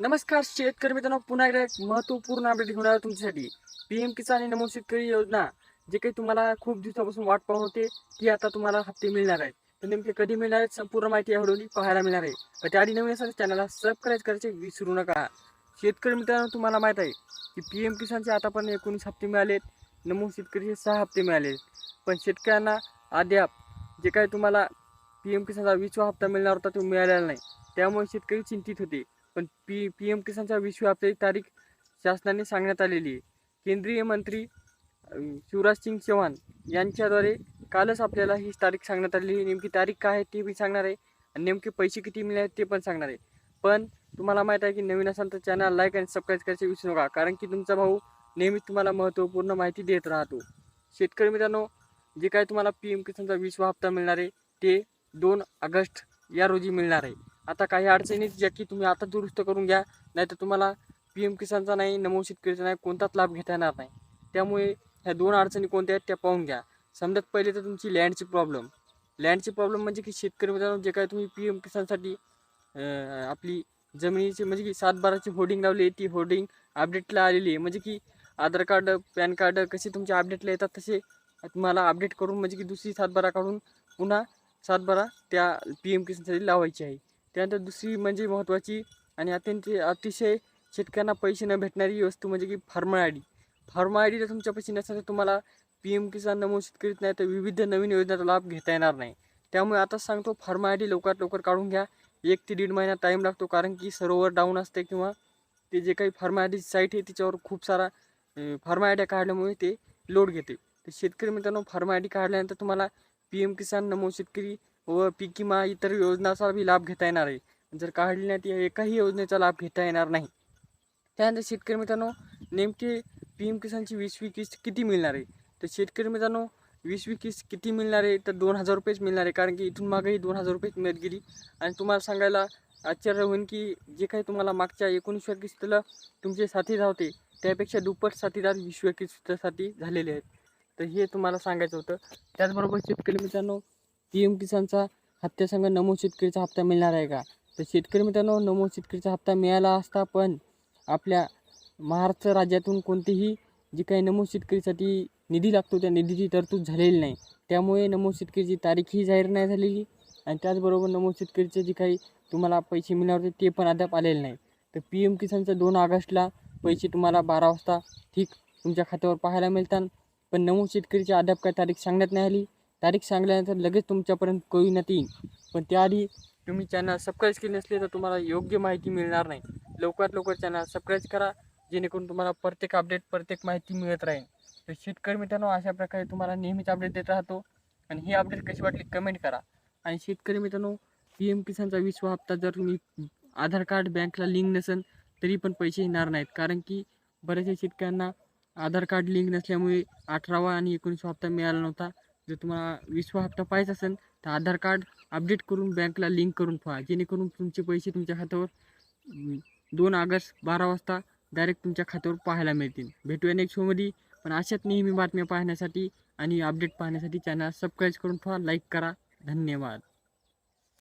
नमस्कार शेतकरी मित्रांनो पुन्हा एकदा एक महत्त्वपूर्ण अपडेट घेऊन आलो तुमच्यासाठी. पी एम किसान आणि नमो शेतकरी योजना जे काही तुम्हाला खूप दिवसापासून वाट पाहत होते ती आता तुम्हाला हप्ते मिळणार आहेत. तर नेमके कधी मिळणार आहेत संपूर्ण माहिती या पाहायला मिळणार आहे. तर त्याआधी नवीन असेल चॅनलला सबस्क्राईब करायचे विसरू नका. शेतकरी मित्रांनो तुम्हाला माहीत आहे की पी एम किसानचे पण एकोणीस हप्ते मिळालेत नमो शेतकरीचे सहा हप्ते मिळाले पण शेतकऱ्यांना अद्याप जे काही तुम्हाला पी एम किसानचा वीसवा हप्ता मिळणार होता तो मिळालेला नाही. त्यामुळे शेतकरी चिंतित होते. पण पी पी एम किसानच्या विश्व तारीख शासनाने सांगण्यात आलेली आहे. केंद्रीय मंत्री शिवराज सिंग चौहान यांच्याद्वारे कालच आपल्याला ही तारीख सांगण्यात आलेली आहे. नेमकी तारीख काय आहे ती मी सांगणार आहे आणि नेमके पैसे किती मिळाले ते पण सांगणार आहे. पण तुम्हाला माहीत आहे की नवीन असाल तर चॅनल लाईक आणि सबस्क्राईब करायचे विसरू नका. कारण की तुमचा भाऊ नेहमीच तुम्हाला महत्त्वपूर्ण माहिती देत राहतो. शेतकरी मित्रांनो जे काय तुम्हाला पी एम किसानचा विश्व हप्ता मिळणार आहे ते दोन ऑगस्ट या रोजी मिळणार आहे. आता काही अडचणी ज्या की तुम्ही आता दुरुस्त करून घ्या नाहीतर तुम्हाला पी एम किसानचा नाही नमो शेतकरीचा नाही कोणताच लाभ घेता येणार नाही. त्यामुळे ह्या दोन अडचणी कोणत्या आहेत त्या पाहून घ्या. समजत पहिले तर तुमची लँडची प्रॉब्लेम लँडची प्रॉब्लेम म्हणजे की शेतकरी मित्रांनो जे काय तुम्ही पी एम किसानसाठी आपली जमिनीची म्हणजे की सातबाराची होर्डिंग लावली आहे ती होर्डिंग अपडेटला आलेली आहे. म्हणजे की आधार कार्ड पॅन कार्ड कसे तुमचे अपडेटला येतात तसे तुम्हाला अपडेट करून म्हणजे की दुसरी सातबारा काढून पुन्हा सातबारा त्या पी एम किसानसाठी लावायची आहे. त्यानंतर दुसरी म्हणजे महत्त्वाची आणि अत्यंत अतिशय शेतकऱ्यांना पैसे न भेटणारी वस्तू म्हणजे की farmer I D. Farmer I D जर तुमच्यापाशी नसेल तर तुम्हाला पी एम किसान नमो शेतकरीत नाही तर विविध नवीन योजनांचा लाभ घेता येणार नाही. त्यामुळे आता सांगतो फार्मर आय डी लवकरात लवकर काढून घ्या. एक ते दीड महिना टाईम लागतो कारण की सरोवर डाऊन असते किंवा ते जे काही फार्मा आय डी साईट आहे तिच्यावर खूप सारा फार्मा आय डी काढल्यामुळे ते लोड घेते. तर शेतकरी मित्रांनो फार्मा आय डी काढल्यानंतर तुम्हाला पी एम किसान नमो शेतकरी व पीक विमा इतर योजनाचा बी लाभ घेता येणार आहे. जर काढली नाही एकाही योजनेचा लाभ घेता येणार नाही. त्यानंतर शेतकरी मित्रांनो नेमके पी एम किसानची वीसवी किस्त किती मिळणार आहे? तर शेतकरी मित्रांनो वीसवी किस्त किती मिळणार आहे? तर दोन हजार रुपयेच मिळणार आहे. कारण की इथून मागेही दोन हजार रुपयेच मिळत गेली. आणि तुम्हाला सांगायला आश्चर्य होईल की जे काही तुम्हाला मागच्या एकोणीसव्या किस्तीला तुमचे साथीदार होते त्यापेक्षा दुप्पट साथीदार विश्व किस्तीसाठी झालेले आहेत. तर हे तुम्हाला सांगायचं होतं. त्याचबरोबर शेतकरी मित्रांनो पी एम किसानचा हप्त्यासंग नमो शेतकरीचा हप्ता मिळणार आहे का? तर शेतकरी मित्रांनो नमो शेतकरीचा हप्ता मिळाला असता पण आपल्या महाराष्ट्र राज्यातून कोणतीही जी काही नमो शेतकरीसाठी निधी लागतो त्या निधीची तरतूद झालेली नाही. त्यामुळे नमो शेतकरीची तारीखही जाहीर नाही झालेली आणि त्याचबरोबर नमो शेतकरीचे जे काही तुम्हाला पैसे मिळणार होते ते पण अद्याप आलेले नाही. तर पी एम किसानचं दोन ऑगस्टला पैसे तुम्हाला बारा वाजता ठीक तुमच्या खात्यावर पाहायला मिळतात. पण नमो शेतकरीची अद्याप काय तारीख सांगण्यात नाही आली. तारीख सांगल्यानंतर लगेच तुमच्यापर्यंत कळविण्यात येईल पण त्याआधी तुम्ही चॅनल सबस्क्राईब केले नसले तर तुम्हाला योग्य माहिती मिळणार नाही. लवकरात लवकर चॅनल सबस्क्राईब करा जेणेकरून तुम्हाला प्रत्येक अपडेट प्रत्येक माहिती मिळत राहील. तर शेतकरी मित्रांनो अशा प्रकारे तुम्हाला नेहमीच अपडेट देत राहतो. आणि ही अपडेट कशी वाटली कमेंट करा. आणि शेतकरी मित्रांनो पी एम किसानचा विश्वा हप्ता जर तुम्ही आधार कार्ड बँकला लिंक नसेल तरी पण पैसे येणार नाहीत. कारण की बऱ्याचशा शेतकऱ्यांना आधार कार्ड लिंक नसल्यामुळे अठरावा आणि एकोणीसवा हप्ता मिळाला नव्हता. जर तुम्हाला विश्वा हप्ता पाहिजे असेल तर आधार कार्ड अपडेट करून बँकला लिंक करून पहा. जेणेकरून तुमचे पैसे तुमच्या खात्यावर दोन ऑगस्ट बारा वाजता डायरेक्ट तुमच्या खात्यावर पाहायला मिळतील. भेटूया नेक्स्ट शोमध्ये पण अशाच नेहमी बातम्या पाहण्यासाठी आणि अपडेट पाहण्यासाठी चॅनल सबस्क्राईब करून पहा लाईक करा. धन्यवाद.